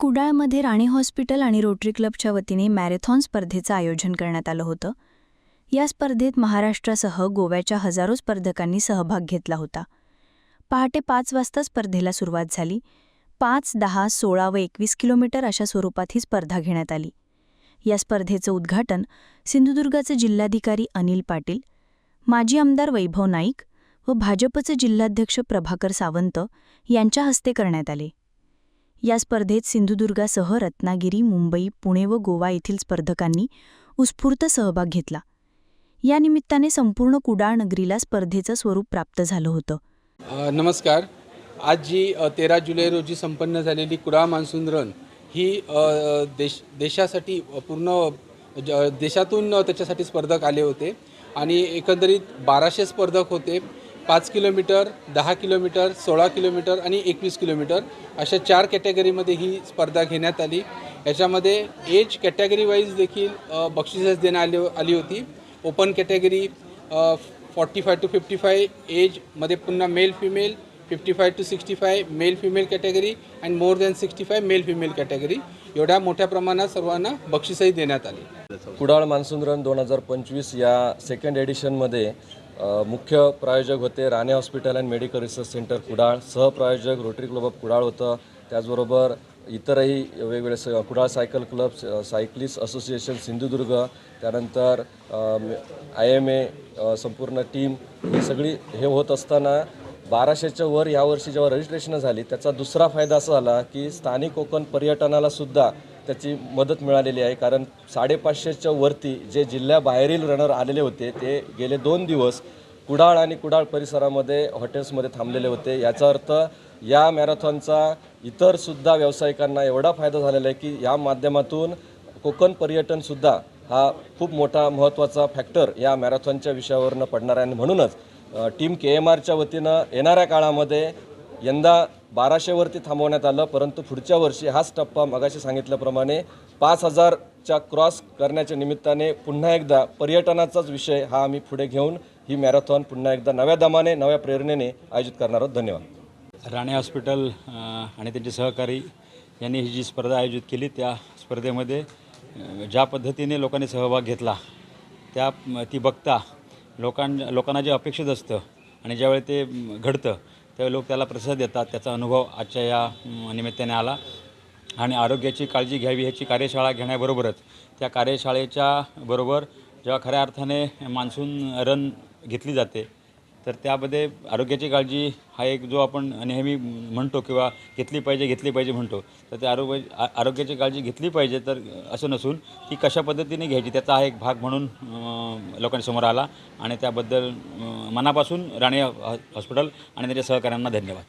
कुडाळमध्ये राणे हॉस्पिटल आणि रोटरी क्लबच्या वतीने मॅरेथॉन स्पर्धेचं आयोजन करण्यात आलं होतं. या स्पर्धेत महाराष्ट्रासह गोव्याच्या हजारो स्पर्धकांनी सहभाग घेतला होता. पहाटे पाच वाजता स्पर्धेला सुरुवात झाली. पाच दहा सोळा व एकवीस किलोमीटर अशा स्वरूपात ही स्पर्धा घेण्यात आली. या स्पर्धेचं उद्घाटन सिंधुदुर्गाचे जिल्हाधिकारी अनिल पाटील माजी आमदार वैभव नाईक व भाजपचे जिल्हाध्यक्ष प्रभाकर सावंत यांच्या हस्ते करण्यात आले. या स्पर्धेत सिंधुदुर्गासह रत्नागिरी मुंबई पुणे व गोवा येथील स्पर्धकांनी उत्स्फूर्त सहभाग घेतला. या निमित्ताने संपूर्ण कुडाळ नगरीला स्पर्धेचं स्वरूप प्राप्त झालं होतं. नमस्कार. आज जी तेरा जुलै रोजी संपन्न झालेली कुडाळ मान्सून रन ही देश देशासाठी पूर्ण ज देशातून त्याच्यासाठी स्पर्धक आले होते आणि एकंदरीत बाराशे स्पर्धक होते. पाच किलोमीटर दहा किलोमीटर सोळा किलोमीटर आणि एकवीस किलोमीटर अशा चार कॅटेगरीमध्ये ही स्पर्धा घेण्यात आली. याच्यामध्ये एज कॅटेगरी वाईज देखील अ, देण्यात आली आली होती. Open category forty five to fifty five एजमध्ये पुन्हा male female fifty five to sixty five male female category and more than sixty five male female category एवढ्या मोठ्या प्रमाणात सर्वांना बक्षीसही देण्यात आली. कुडाळ मान्सून रन दोन हजार पंचवीस या सेकंड एडिशनमध्ये मुख्य प्रायोजक होते Rane hospital and medical research centre Kudal. सहप्रायोजक rotary club of Kudal होतं. त्याचबरोबर इतरही वेगवेगळे स Kudal cycle club cyclist association Sindhudurg त्यानंतर आय एम ए संपूर्ण टीम ही सगळी हे होत असताना बाराशेच्या वर यावर्षी जेव्हा रजिस्ट्रेशन झाली त्याचा दुसरा फायदा असा झाला की स्थानिक कोकण पर्यटनालासुद्धा त्याची मदत मिळालेली आहे. कारण साडेपाचशेच्या वरती जे जिल्ह्याबाहेरील रनर आलेले होते ते गेले दोन दिवस कुडाळ आणि कुडाळ परिसरामध्ये हॉटेल्समध्ये थांबलेले होते. याचा अर्थ या मॅरेथॉनचा इतरसुद्धा व्यावसायिकांना एवढा फायदा झालेला आहे की या माध्यमातून कोकण पर्यटनसुद्धा हा खूप मोठा महत्त्वाचा फॅक्टर या मॅरेथॉनच्या विषयावरनं पडणार आहे. आणि म्हणूनच टीम के एम आरच्या वतीनं येणाऱ्या काळामध्ये यंदा बाराशेवरती थांबवण्यात आलं परंतु पुढच्या वर्षी हाच टप्पा मगाशी सांगितल्याप्रमाणे पाच हजारच्या क्रॉस करण्याच्या निमित्ताने पुन्हा एकदा पर्यटनाचाच विषय हा आम्ही पुढे घेऊन ही मॅरेथॉन पुन्हा एकदा नव्या दमाने नव्या प्रेरणेने आयोजित करणार आहोत. धन्यवाद. राणे हॉस्पिटल आणि त्यांचे सहकारी यांनी ही जी स्पर्धा आयोजित केली त्या स्पर्धेमध्ये ज्या पद्धतीने लोकांनी सहभाग घेतला त्या ती बघता लोकां लोकांना जे अपेक्षित असतं आणि ज्यावेळी ते घडतं त्यावेळी लोक त्याला प्रतिसाद देतात त्याचा अनुभव आजच्या या निमित्ताने आला. आणि आरोग्याची काळजी घ्यावी ह्याची कार्यशाळा घेण्याबरोबरच त्या कार्यशाळेच्या बरोबर जेव्हा खऱ्या अर्थाने मान्सून रन घेतली जाते तर त्यामध्ये आरोग्याची काळजी हा एक जो आपण नेहमी म्हणतो किंवा घेतली पाहिजे घेतली पाहिजे म्हणतो तर त्या आरोग्य आरोग्याची काळजी घेतली पाहिजे तर असं नसून ती कशा पद्धतीने घ्यायची त्याचा हा एक भाग म्हणून लोकांसमोर आला. आणि त्याबद्दल मनापासून राणे हॉस्पिटल आणि त्याच्या सहकाऱ्यांना धन्यवाद.